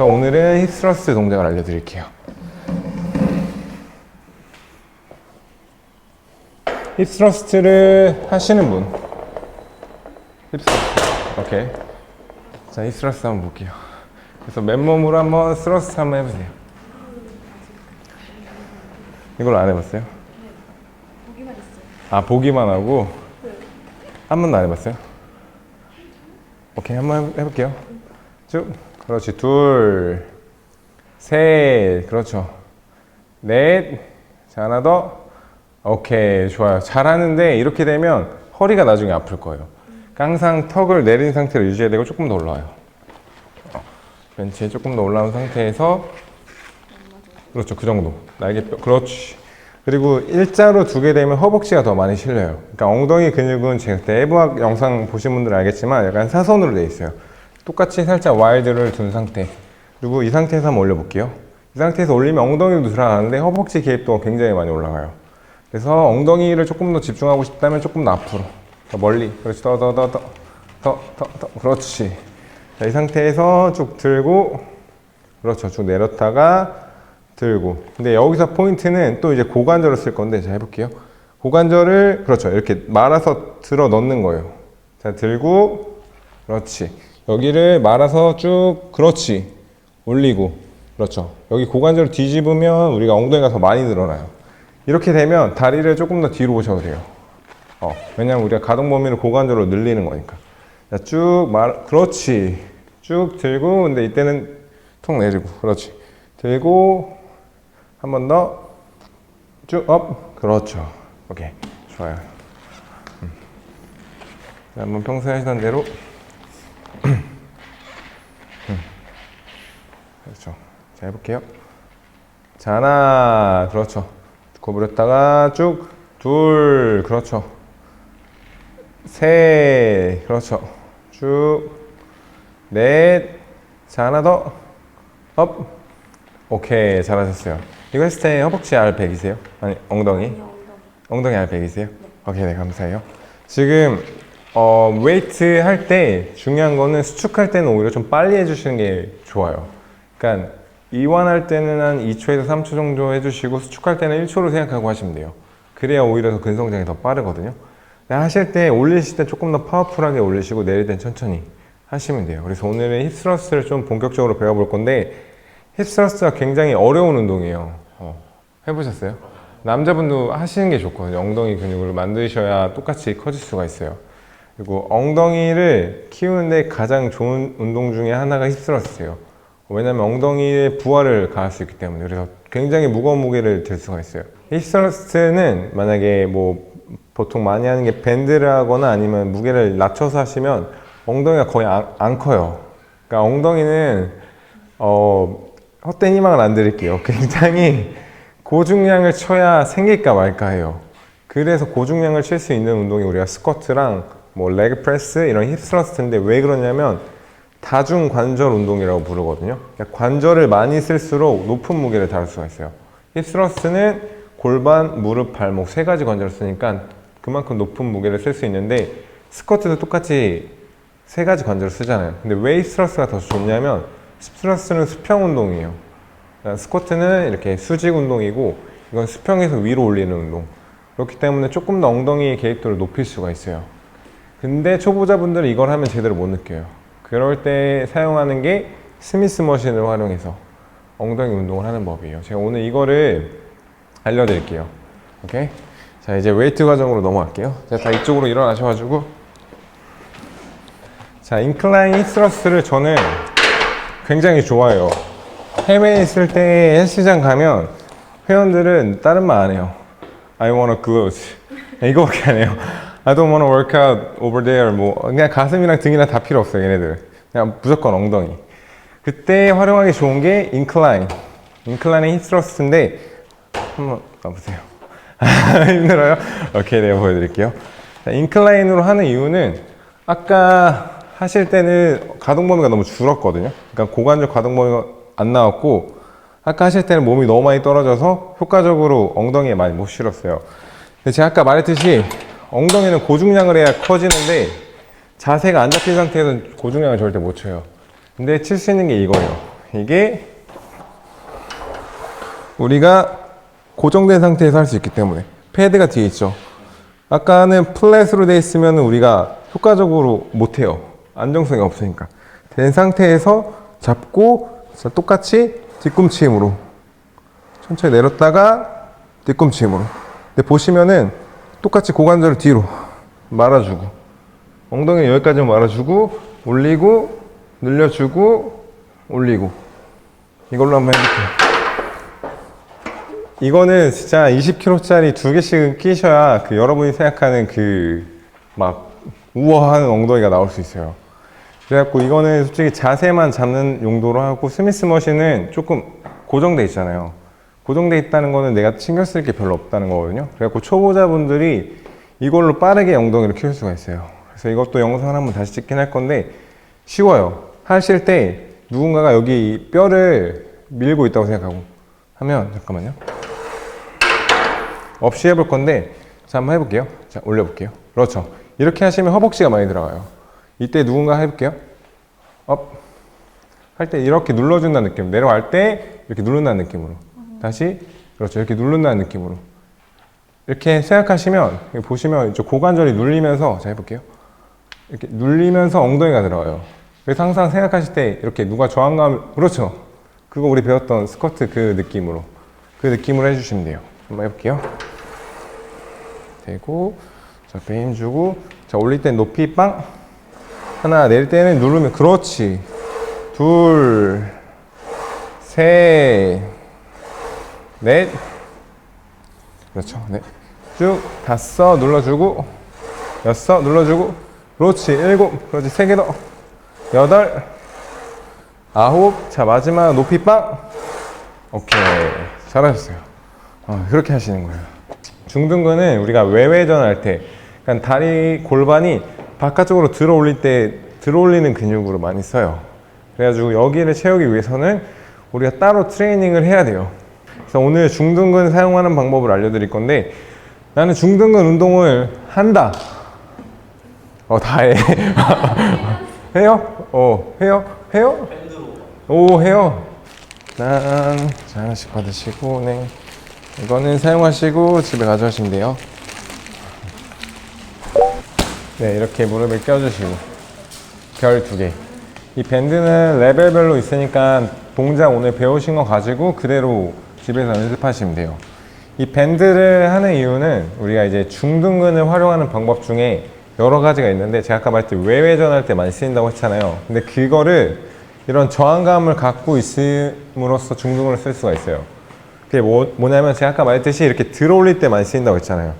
오늘은 힙스러스 동작을 알려드릴게요. 힙스러스트를 하시는 분. 힙스러스트. 오케이. 자, 힙스러스트 한번 볼게요. 그래서 맨몸으로 한번 스러스트 한번 해보세요. 이걸 안 해봤어요? 보기만 했어요. 아, 보기만 하고? 한 번도 안 해봤어요? 오케이, 한번 해- 해볼게요. 쭉. 그렇지. 둘, 셋. 그렇죠. 넷. 자, 하나 더. 오케이. 좋아요. 잘하는데 이렇게 되면 허리가 나중에 아플 거예요. 항상 턱을 내린 상태로 유지해야 되고 조금 더 올라와요. 어, 벤치에 조금 더 올라온 상태에서 그렇죠. 그 정도. 날개뼈. 그렇지. 그리고 일자로 두게 되면 허벅지가 더 많이 실려요. 그러니까 엉덩이 근육은 제가 그때 해부학 영상 보신 분들 은 알겠지만 약간 사선으로 돼 있어요. 똑같이 살짝 와이드를 둔 상태. 그리고 이 상태에서 한번 올려볼게요. 이 상태에서 올리면 엉덩이도 들어가는데 허벅지 개입도 굉장히 많이 올라가요. 그래서 엉덩이를 조금 더 집중하고 싶다면 조금 더 앞으로. 더 멀리. 그렇지. 더, 더, 더, 더. 더, 더, 더. 그렇지. 자, 이 상태에서 쭉 들고, 그렇죠. 쭉 내렸다가 들고. 근데 여기서 포인트는 또 이제 고관절을 쓸 건데, 자, 해볼게요. 고관절을, 그렇죠. 이렇게 말아서 들어 넣는 거예요. 자, 들고, 그렇지. 여기를 말아서 쭉, 그렇지. 올리고, 그렇죠. 여기 고관절을 뒤집으면 우리가 엉덩이가 더 많이 늘어나요. 이렇게 되면 다리를 조금 더 뒤로 오셔도 돼요. 어, 왜냐면 우리가 가동 범위를 고관절로 늘리는 거니까. 자, 쭉 말, 그렇지. 쭉 들고, 근데 이때는 통 내리고, 그렇지. 들고, 한 번 더, 쭉, 업, 그렇죠. 오케이. 좋아요. 음. 자, 한번 평소에 하시던 대로. 음. 그렇죠. 자, 해볼게요. 자, 하나, 그렇죠. 구부렸다가 쭉, 둘, 그렇죠. 셋, 그렇죠. 쭉, 넷, 자, 하나 더, 업. 오케이, 잘하셨어요. 이거 했을 때 허벅지 알 100이세요? 아니, 엉덩이? 엉덩이 알 100이세요? 오케이, 네, 감사해요. 지금, 어, 웨이트 할 때 중요한 거는 수축할 때는 오히려 좀 빨리 해주시는 게 좋아요. 그러니까 이완할 때는 한 2초에서 3초 정도 해주시고 수축할 때는 1초로 생각하고 하시면 돼요. 그래야 오히려 더 근성장이 더 빠르거든요. 하실 때 올리실 때 조금 더 파워풀하게 올리시고 내릴 땐 천천히 하시면 돼요. 그래서 오늘은 힙스러스를 좀 본격적으로 배워볼 건데 힙스러스가 굉장히 어려운 운동이에요. 어, 해보셨어요? 남자분도 하시는 게 좋거든요. 엉덩이 근육을 만드셔야 똑같이 커질 수가 있어요. 그리고 엉덩이를 키우는데 가장 좋은 운동 중에 하나가 힙스러스예요. 왜냐면 엉덩이에 부하를 가할 수 있기 때문에 그래서 굉장히 무거운 무게를 들 수가 있어요. 힙스러스트는 만약에 뭐 보통 많이 하는 게 밴드를 하거나 아니면 무게를 낮춰서 하시면 엉덩이가 거의 안, 안 커요. 그러니까 엉덩이는 어, 헛된 희망을 안 드릴게요. 굉장히 고중량을 쳐야 생길까 말까 해요. 그래서 고중량을 칠 수 있는 운동이 우리가 스쿼트랑 뭐 레그 프레스 이런 힙 스러스트인데 왜 그러냐면 다중 관절 운동이라고 부르거든요. 그러니까 관절을 많이 쓸수록 높은 무게를 다룰 수가 있어요. 힙스러스트는 골반, 무릎, 발목 세 가지 관절을 쓰니까 그만큼 높은 무게를 쓸 수 있는데 스쿼트도 똑같이 세 가지 관절을 쓰잖아요. 근데 왜 힙스러스가 더 좋냐면 힙스러스는 수평 운동이에요. 그러니까 스쿼트는 이렇게 수직 운동이고 이건 수평에서 위로 올리는 운동. 그렇기 때문에 조금 더 엉덩이의 개입도를 높일 수가 있어요. 근데 초보자분들은 이걸 하면 제대로 못 느껴요. 그럴 때 사용하는 게 스미스 머신을 활용해서 엉덩이 운동을 하는 법이에요. 제가 오늘 이거를 알려드릴게요. 오케이? 자, 이제 웨이트 과정으로 넘어갈게요. 자, 다 이쪽으로 일어나셔가지고. 자, 인클라인 힙스러스를 저는 굉장히 좋아해요. 해외에 있을 때 헬스장 가면 회원들은 다른 말 안 해요. I want a glute. 이거밖에 안 해요. I don't want to work out over there. 뭐 그냥 가슴이랑 등이랑 다 필요 없어요. 얘네들. 그냥 무조건 엉덩이. 그때 활용하기 좋은 게 인클라인. 인클라인 힙스러스인데 한번 가보세요. 힘들어요? 오케이, 내가 보여드릴게요. 자, 인클라인으로 하는 이유는 아까 하실 때는 가동 범위가 너무 줄었거든요. 그러니까 고관절 가동 범위가 안 나왔고 아까 하실 때는 몸이 너무 많이 떨어져서 효과적으로 엉덩이에 많이 못 실었어요. 근데 제가 아까 말했듯이 엉덩이는 고중량을 해야 커지는데 자세가 안 잡힌 상태에서는 고중량을 절대 못 쳐요. 근데 칠 수 있는 게 이거예요. 이게 우리가 고정된 상태에서 할 수 있기 때문에 패드가 뒤에 있죠. 아까는 플랫으로 돼 있으면 우리가 효과적으로 못 해요. 안정성이 없으니까. 된 상태에서 잡고 자, 똑같이 뒤꿈치 힘으로 천천히 내렸다가 뒤꿈치 힘으로. 근데 보시면은 똑같이 고관절을 뒤로 말아주고 엉덩이 여기까지 말아주고 올리고 늘려주고 올리고 이걸로 한번 해볼게요. 이거는 진짜 20kg짜리 두 개씩은 끼셔야 그 여러분이 생각하는 그 막 우아한 엉덩이가 나올 수 있어요. 그래갖고 이거는 솔직히 자세만 잡는 용도로 하고 스미스 머신은 조금 고정돼 있잖아요. 고정돼 있다는 거는 내가 신경 쓸 게 별로 없다는 거거든요. 그래갖고 초보자분들이 이걸로 빠르게 엉덩이를 키울 수가 있어요. 그래서 이것도 영상 한번 다시 찍긴 할 건데 쉬워요. 하실 때 누군가가 여기 뼈를 밀고 있다고 생각하고 하면 잠깐만요. 없이 해볼 건데 자 한번 해볼게요. 자 올려볼게요. 그렇죠. 이렇게 하시면 허벅지가 많이 들어가요. 이때 누군가 해볼게요. 업. 할 때 이렇게 눌러준다는 느낌. 내려갈 때 이렇게 누른다는 느낌으로. 다시 그렇죠. 이렇게 누른다는 느낌으로. 이렇게 생각하시면 보시면 이쪽 고관절이 눌리면서 자 해볼게요. 이렇게 눌리면서 엉덩이가 들어가요. 그래서 항상 생각하실 때 이렇게 누가 저항감 그렇죠. 그거 우리 배웠던 스쿼트 그 느낌으로 그 느낌으로 해주시면 돼요. 한번 해볼게요. 되고 자, 배힘 주고 자 올릴 땐 높이 빵. 하나 내릴 때는 누르면 그렇지. 둘 셋 넷. 그렇죠? 넷 쭉 다섯 눌러주고 여섯 눌러주고 그렇지. 일곱 그렇지. 세 개 더. 여덟. 아홉. 자 마지막 높이 빵. 오케이. 잘하셨어요 어, 그렇게 하시는 거예요 중등근은 우리가 외회전 할 때, 그러니까 다리 골반이 바깥쪽으로 들어 올릴 때 들어 올리는 근육으로 많이 써요. 그래가지고 여기를 채우기 위해서는 우리가 따로 트레이닝을 해야 돼요. 그래서 오늘 중등근 사용하는 방법을 알려드릴 건데 나는 중등근 운동을 한다. 어, 다 해. 해요? 어, 해요? 해요? 오, 해요. 난, 자, 하나씩 받으시고, 네. 이거는 사용하시고 집에 가져가시면 돼요. 네, 이렇게 무릎을 껴주시고 별 두 개. 이 밴드는 레벨별로 있으니까 동작 오늘 배우신 거 가지고 그대로 집에서 연습하시면 돼요. 이 밴드를 하는 이유는 우리가 이제 중둔근을 활용하는 방법 중에 여러 가지가 있는데 제가 아까 말했듯이 외회전 할 때 많이 쓰인다고 했잖아요. 근데 그거를 이런 저항감을 갖고 있음으로써 중둔근을 쓸 수가 있어요. 그게 뭐, 뭐냐면 제가 아까 말했듯이 이렇게 들어 올릴 때 많이 쓰인다고 했잖아요.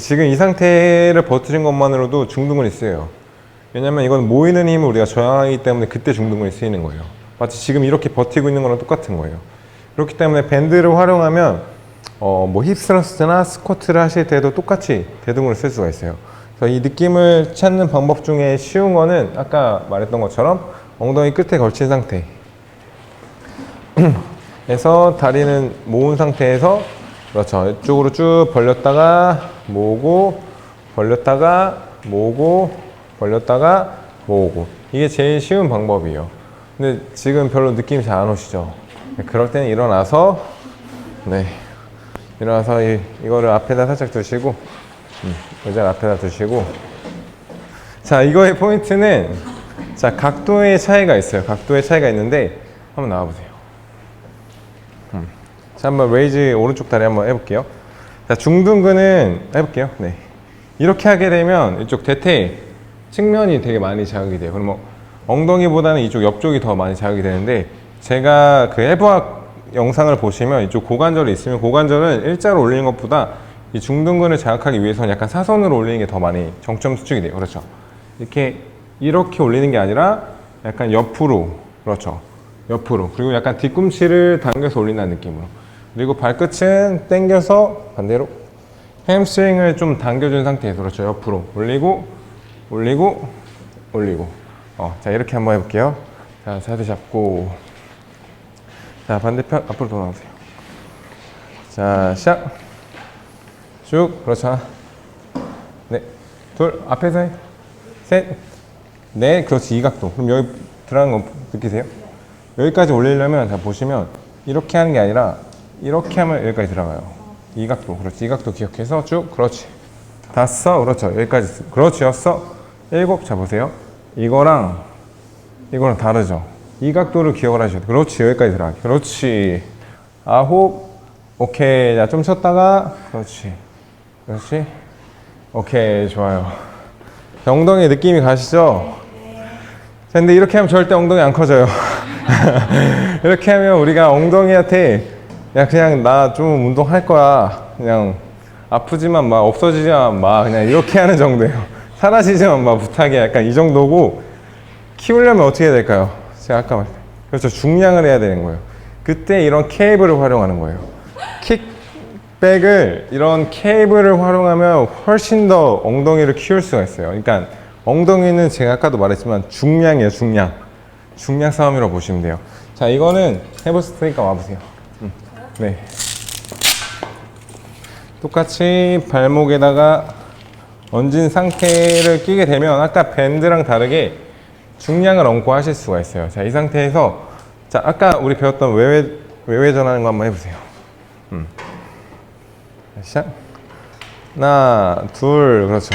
지금 이 상태를 버티는 것만으로도 중등근이 쓰여요. 왜냐면 이건 모이는 힘을 우리가 저항하기 때문에 그때 중등근이 쓰이는 거예요. 마치 지금 이렇게 버티고 있는 거랑 똑같은 거예요. 그렇기 때문에 밴드를 활용하면 어, 뭐 힙스러스트나 스쿼트를 하실 때도 똑같이 대등으로 쓸 수가 있어요. 그래서 이 느낌을 찾는 방법 중에 쉬운 거는 아까 말했던 것처럼 엉덩이 끝에 걸친 상태. 해서 다리는 모은 상태에서 그렇죠. 이쪽으로 쭉 벌렸다가 모으고 벌렸다가 모으고 벌렸다가 모으고 이게 제일 쉬운 방법이에요. 근데 지금 별로 느낌이 잘 안 오시죠? 네, 그럴 때는 일어나서 네 일어나서 이, 이거를 앞에다 살짝 두시고 음, 의자 앞에다 두시고 자 이거의 포인트는 자 각도의 차이가 있어요. 각도의 차이가 있는데 한번 나와보세요. 자, 한번 레이즈 오른쪽 다리 한번 해볼게요. 자, 중둔근은 해볼게요. 네. 이렇게 하게 되면 이쪽 대퇴 측면이 되게 많이 자극이 돼요. 그럼 뭐 엉덩이보다는 이쪽 옆쪽이 더 많이 자극이 되는데 제가 그 해부학 영상을 보시면 이쪽 고관절이 있으면 고관절은 일자로 올리는 것보다 이 중둔근을 자극하기 위해서는 약간 사선으로 올리는 게 더 많이 정점 수축이 돼요. 그렇죠. 이렇게 이렇게 올리는 게 아니라 약간 옆으로 그렇죠. 옆으로 그리고 약간 뒤꿈치를 당겨서 올린다는 느낌으로 그리고 발끝은 당겨서 반대로 햄스트링을 좀 당겨준 상태에서 그렇죠 옆으로 올리고 올리고 올리고. 어, 자, 이렇게 한번 해볼게요. 자, 자세 잡고. 자, 반대편 앞으로 더 나오세요. 자, 시작. 쭉, 그렇죠. 하나. 네, 둘, 앞에서 해. 셋, 넷, 그렇지. 이 각도. 그럼 여기 들어가는 거 느끼세요? 여기까지 올리려면, 자, 보시면, 이렇게 하는 게 아니라, 이렇게 하면 여기까지 들어가요. 이 각도. 그렇지. 이 각도 기억해서 쭉, 그렇지. 다섯, 그렇죠. 여기까지. 그렇지. 여섯, 일곱. 자, 보세요. 이거랑, 이거랑 다르죠. 이 각도를 기억을 하셔야 돼요. 그렇지. 여기까지 들어가게. 그렇지. 아홉. 오케이. 자, 좀 쉬었다가. 그렇지. 그렇지. 오케이. 좋아요. 자, 엉덩이 느낌이 가시죠? 자, 근데 이렇게 하면 절대 엉덩이 안 커져요. 이렇게 하면 우리가 엉덩이한테 야, 그냥 나 좀 운동할 거야. 그냥 아프지만 마, 없어지지만 마. 그냥 이렇게 하는 정도예요. 사라지지만 마, 부탁이야. 약간 이 정도고 키우려면 어떻게 해야 될까요? 제가 아까 말했 그렇죠. 중량을 해야 되는 거예요. 그때 이런 케이블을 활용하는 거예요. 킥백을 이런 케이블을 활용하면 훨씬 더 엉덩이를 키울 수가 있어요. 그러니까 엉덩이는 제가 아까도 말했지만 중량이에요. 중량. 중량 싸움이라고 보시면 돼요. 자, 이거는 해보실 테니까 와보세요. 음, 네. 똑같이 발목에다가 얹은 상태를 끼게 되면 아까 밴드랑 다르게 중량을 얹고 하실 수가 있어요. 자, 이 상태에서 자, 아까 우리 배웠던 외외 외외 전하는 거 한번 해보세요. 음. 자, 시작. 하나, 둘, 그렇죠.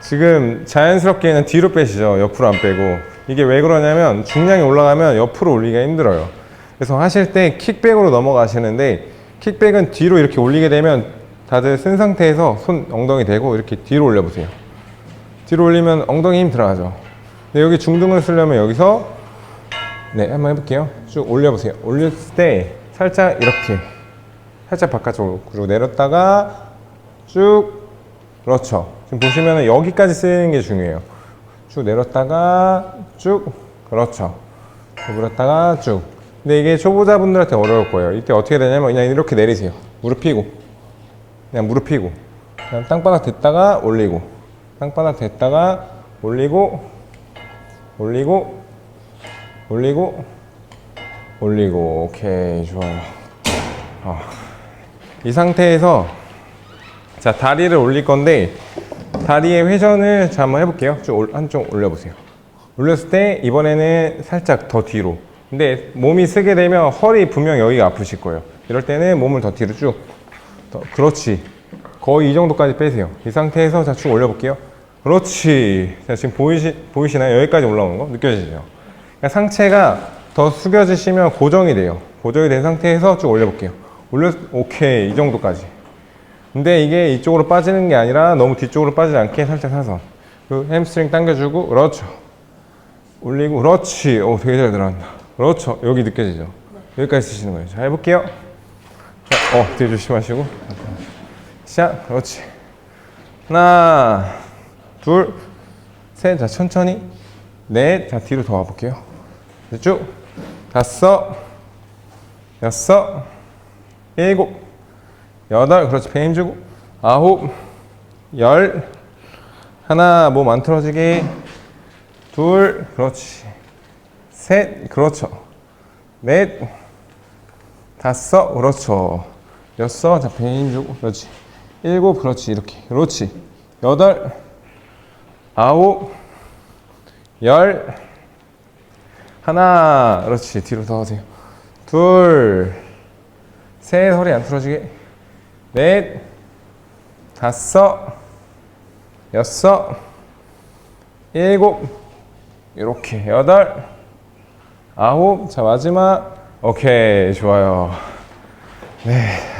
지금 자연스럽게는 뒤로 빼시죠. 옆으로 안 빼고. 이게 왜 그러냐면 중량이 올라가면 옆으로 올리기가 힘들어요. 그래서 하실 때 킥백으로 넘어가시는데 킥백은 뒤로 이렇게 올리게 되면 다들 쓴 상태에서 손 엉덩이 대고 이렇게 뒤로 올려보세요. 뒤로 올리면 엉덩이 힘 들어가죠. 근데 여기 중등을 쓰려면 여기서 네 한번 해볼게요. 쭉 올려보세요. 올렸을 때 살짝 이렇게 살짝 바깥쪽으로 내렸다가 쭉 그렇죠. 지금 보시면 여기까지 쓰는 게 중요해요. 쭉 내렸다가 쭉 그렇죠. 내렸다가 쭉. 근데 이게 초보자분들한테 어려울 거예요. 이때 어떻게 되냐면 그냥 이렇게 내리세요. 무릎 펴고 그냥 무릎 펴고 그냥 땅바닥 댔다가 올리고 땅바닥 댔다가 올리고 올리고 올리고 올리고 오케이 좋아요. 어. 이 상태에서 자 다리를 올릴 건데 다리의 회전을 자 한번 해볼게요. 쭉 올- 한쪽 올려보세요. 올렸을 때 이번에는 살짝 더 뒤로. 근데 몸이 쓰게 되면 허리 분명 여기가 아프실 거예요. 이럴 때는 몸을 더 뒤로 쭉. 더, 그렇지. 거의 이 정도까지 빼세요. 이 상태에서 자 쭉 올려볼게요. 그렇지. 자 지금 보이시 보이시나요? 여기까지 올라오는 거 느껴지죠? 그러니까 상체가 더 숙여지시면 고정이 돼요. 고정이 된 상태에서 쭉 올려볼게요. 올려 오케이 이 정도까지. 근데 이게 이쪽으로 빠지는 게 아니라 너무 뒤쪽으로 빠지지 않게 살짝 사선. 그 햄스트링 당겨주고 그렇죠. 올리고 그렇지. 오 되게 잘 들어간다. 그렇죠. 여기 느껴지죠. 여기까지 쓰시는 거예요. 자 해볼게요. 자, 어 뒤에 조심하시고. 시작. 그렇지. 하나, 둘, 셋. 자 천천히. 넷. 자 뒤로 더 와볼게요. 자, 쭉. 다섯, 여섯, 일곱. 여덟 그렇지 배 힘주고 아홉 열 하나 몸 안 틀어지게 둘 그렇지 셋 그렇죠. 넷 다섯 그렇죠. 여섯 자배 힘주고 그렇지. 일곱 그렇지. 이렇게. 그렇지. 여덟 아홉 열. 하나 그렇지. 뒤로 더 하세요. 둘 셋 허리 안 틀어지게. 넷, 다섯, 여섯, 일곱, 이렇게. 여덟, 아홉. 자 마지막. 오케이 좋아요. 네.